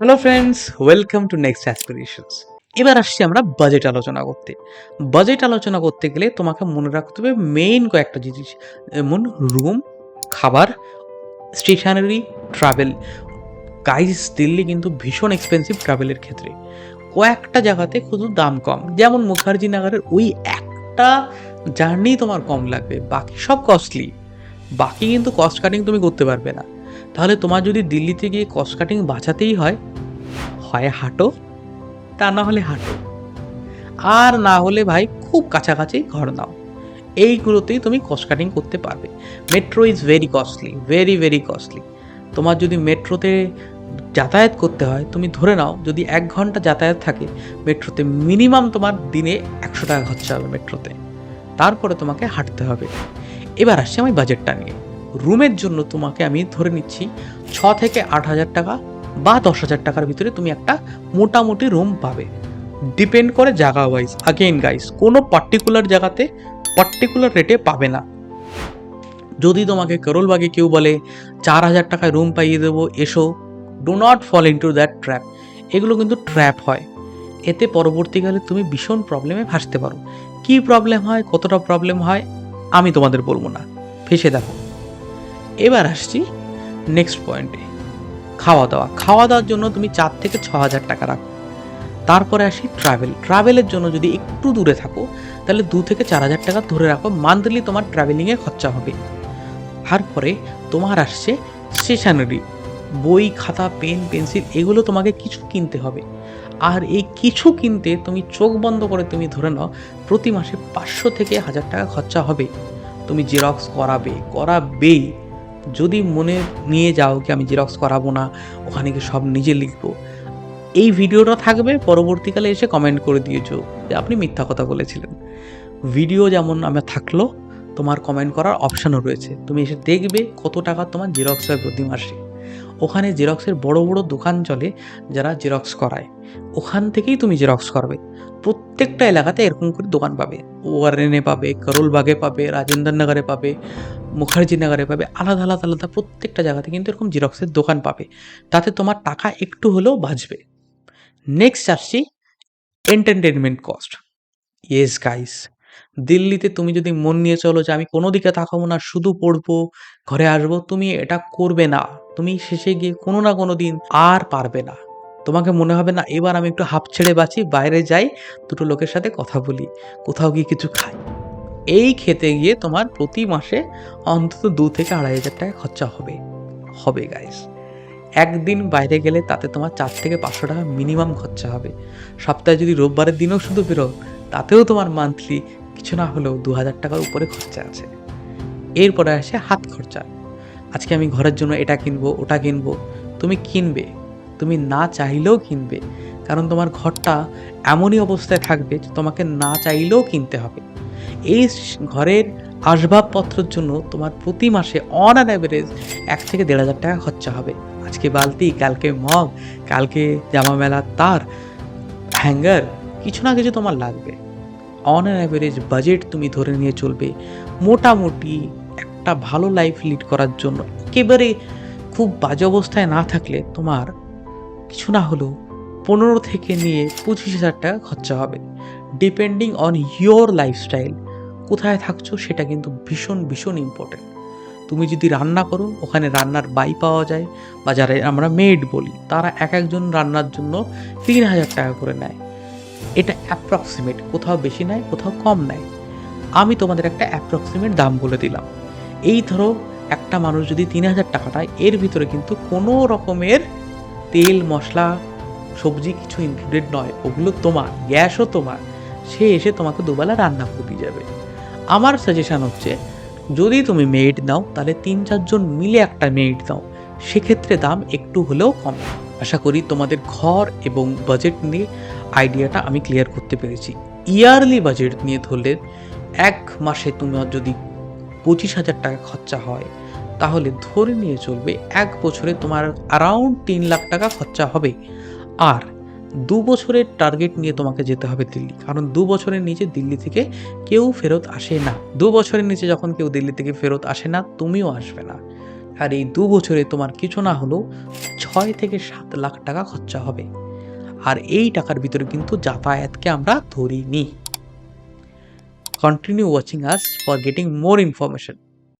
Hello friends welcome to next aspirations এবার আসছি আমরা বাজেট আলোচনা করতে। বাজেট আলোচনা করতে গেলে তোমাকে মনে রাখতে হবে মেইন কয়েকটা জিনিস। যেমন রুম খাবার স্টেশনারি ট্রাভেল গাইস দিল্লি কিন্তু ভীষণ এক্সপেন্সিভ ট্রাভেলের ক্ষেত্রে। কয়েকটা জায়গাতে শুধু দাম কম। যেমন মুখার্জি নগরের ওই একটা জার্নি তোমার কম লাগবে। বাকি সব কস্টলি বাকি কিন্তু কস্ট কাটিং তুমি করতে পারবে না। তাহলে তোমার যদি দিল্লিতে গিয়ে কস্ট কাটিং বাঁচাতেই হয় হয় হাঁটো, তা না হলে হাঁটো। আর না হলে ভাই খুব কাছাকাছি ঘর নাও। এইগুলোতেই তুমি কস্ট কাটিং করতে পারবে। Metro is very costly very very costly তোমার যদি মেট্রোতে যাতায়াত করতে হয়, তুমি ধরে নাও যদি এক ঘণ্টা যাতায়াত থাকে মেট্রোতে মিনিমাম তোমার দিনে একশো টাকা খরচা হবে মেট্রোতে তারপরে তোমাকে হাঁটতে হবে। এবার আসছি আমি বাজেটটা নিয়ে। রুমের জন্য তোমাকে আমি ধরে নিচ্ছি ছ থেকে আট হাজার টাকা বা দশ হাজার টাকার ভিতরে তুমি একটা মোটামুটি রুম পাবে। ডিপেন্ড করে জায়গা ওয়াইজ আগেইন গাইস কোনো পার্টিকুলার জায়গাতে পার্টিকুলার রেটে পাবে না। যদি তোমাকে করলবাগে কেউ বলে, চার হাজার টাকায় রুম পাইয়ে দেবো, এসো। Do not fall into that trap এগুলো কিন্তু ট্র্যাপ হয়। এতে পরবর্তীকালে তুমি ভীষণ প্রবলেমে ভাসতে পারো। কী প্রবলেম হয়, কতটা প্রবলেম হয়, আমি তোমাদের বলব না। ফেসে দেখো। এবার আসছি নেক্সট পয়েন্টে খাওয়া দাওয়া খাওয়া দাওয়ার জন্য তুমি চার থেকে ছ হাজার টাকা রাখো। তারপরে আসি ট্রাভেল ট্রাভেলের জন্য যদি একটু দূরে থাকো, তাহলে দু থেকে চার হাজার টাকা ধরে রাখো। মান্থলি তোমার ট্রাভেলিংয়ে খরচা হবে। তারপরে তোমার আসছে স্টেশনারি বই, খাতা পেন পেন্সিল এগুলো তোমাকে কিছু কিনতে হবে। আর এই কিছু কিনতে তুমি চোখ বন্ধ করে তুমি ধরে নাও, প্রতি মাসে পাঁচশো থেকে হাজার টাকা খরচা হবে। তুমি জেরক্স করাবে, করাবেই। যদি মনে নিয়ে যাও কি আমি জেরক্স করাবো না, ওখানে কি সব নিজে লিখব। এই ভিডিওটা থাকবে, পরবর্তীকালে এসে কমেন্ট করে দিয়েছ যে আপনি মিথ্যা কথা বলেছিলেন। ভিডিও যেমন আমার থাকল, তোমার কমেন্ট করার অপশানও রয়েছে। তুমি এসে দেখবে কত টাকা তোমার জেরক্স হয় প্রতি মাসে। ওখানে জেরক্সের বড় বড় দোকান চলে যারা জেরক্স করায়। ওখান থেকেই তুমি জেরক্স করবে। প্রত্যেকটা এলাকাতে এরকম করে দোকান পাবে। ওয়ারেনে পাবে, করলবাগে পাবে রাজেন্দ্র নগরে পাবে মুখার্জি নগরে পাবে, আলাদা আলাদা আলাদা প্রত্যেকটা জায়গাতে কিন্তু এরকম জেরক্সের দোকান পাবে। তাতে তোমার টাকা একটু হলেও বাঁচবে। নেক্সট আসছি এন্টারটেনমেন্ট কস্ট ইয়েস গাইস দিল্লিতে তুমি যদি মন নিয়ে চলো যে আমি কোনো দিকে তাকাবো না, শুধু পড়ব, ঘরে আসব, তুমি এটা করবে না। তুমি শেষে গিয়ে কোনো না কোনো দিন আর পারবে না। তোমাকে মনে হবে না, এবার আমি একটু হাফ ছেড়ে বাঁচি, বাইরে যাই, দুটো লোকের সাথে কথা বলি, কোথাও গিয়ে কিছু খাই। এই খেতে গিয়ে তোমার প্রতি মাসে অন্তত দু থেকে আড়াই হাজার টাকা খরচা হবে। হবে গাইস একদিন বাইরে গেলে তাতে তোমার চার থেকে পাঁচশো টাকা মিনিমাম খরচা হবে। সপ্তাহে যদি রোববারের দিনেও শুধু বেরো তাতেও তোমার মান্থলি কিছু না হলেও দু হাজার টাকার উপরে খরচা আছে। এরপরে আসে হাত খরচা। আজকে আমি ঘরের জন্য এটা কিনবো, ওটা কিনবো, তুমি কিনবে। তুমি না চাইলেও কিনবে। কারণ তোমার ঘরটা এমনই অবস্থায় থাকবে যে তোমাকে না চাইলেও কিনতে হবে। এই ঘরের আসবাবপত্রের জন্য তোমার প্রতি মাসে অন অ্যান অ্যাভারেজ এক থেকে দেড় হাজার টাকা খরচা হবে। আজকে বালতি, কালকে মগ, কালকে জামা মেলার তার হ্যাঙ্গার কিছু না কিছু তোমার লাগবে। অন অ্যাভারেজ বাজেট তুমি ধরে নিয়ে চলবে। মোটামুটি একটা ভালো লাইফ লিড করার জন্য। একেবারে খুব বাজে অবস্থায় না থাকলে তোমার কিছু না হলেও পনেরো থেকে নিয়ে পঁচিশ হাজার টাকা খরচা হবে। ডিপেন্ডিং অন ইয়োর লাইফস্টাইল কোথায় থাকছো সেটা কিন্তু ভীষণ ভীষণ ইম্পর্টেন্ট তুমি যদি রান্না করো, ওখানে রান্নার বাই পাওয়া যায়, বা যারা আমরা মেড বলি, তারা এক একজন রান্নার জন্য তিন হাজার টাকা করে নেয়। এটা অ্যাপ্রক্সিমেট কোথাও বেশি নেয় কোথাও কম নেয় আমি তোমাদের একটা অ্যাপ্রক্সিমেট দাম বলে দিলাম। এই ধরো, একটা মানুষ যদি তিন হাজার টাকা নেয় এর ভিতরে কিন্তু কোনো রকমের তেল, মশলা, সবজি কিছু ইনক্লুডেড নয়। ওগুলো তোমার, গ্যাসও তোমার। সে এসে তোমাকে দুবেলা রান্না করে দিয়ে যাবে। আমার সাজেশান হচ্ছে, যদি তুমি মেড নাও, তাহলে তিন চারজন মিলে একটা মেড নাও সেক্ষেত্রে দাম একটু হলেও কম। আশা করি তোমাদের ঘর এবং বাজেট নিয়ে আইডিয়াটা আমি ক্লিয়ার করতে পেরেছি। ইয়ারলি বাজেট নিয়ে ধরলে এক মাসে তোমার যদি পঁচিশ হাজার টাকা খরচা হয়, তাহলে ধরে নিয়ে চলবে এক বছরে তোমার অ্যারাউন্ড তিন লাখ টাকা খরচা হবে। আর দু বছরের টার্গেট নিয়ে তোমাকে যেতে হবে দিল্লি, কারণ দু বছরের নিচে দিল্লি থেকে কেউ ফেরত আসে না। দু বছরের নিচে যখন কেউ দিল্লি থেকে ফেরত আসে না, তুমিও আসবে না। আর এই দু বছরে তোমার কিছু না হলেও ছয় থেকে সাত লাখ টাকা খরচা হবে। আর এই টাকার ভিতরে কিন্তু যাতায়াতকে আমরা ধরিনি। Continue watching us for getting more information